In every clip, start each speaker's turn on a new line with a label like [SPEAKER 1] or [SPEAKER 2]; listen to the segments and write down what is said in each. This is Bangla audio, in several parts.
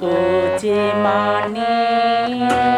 [SPEAKER 1] Ultimani. Ultimani.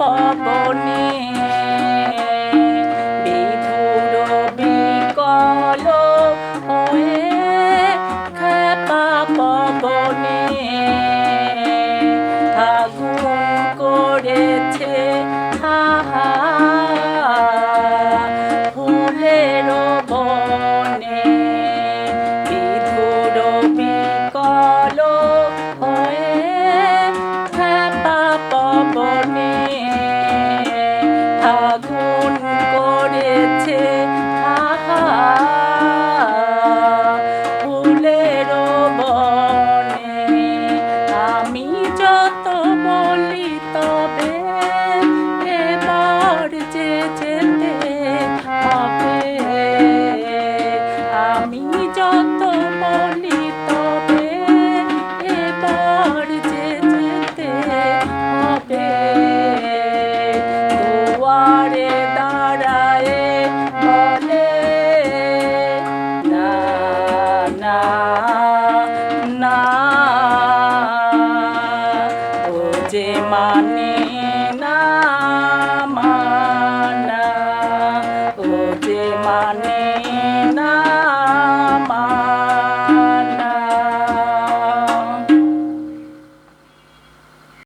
[SPEAKER 1] পবনে। বিধুর বিকল হয়ে আগুন করেছে chọn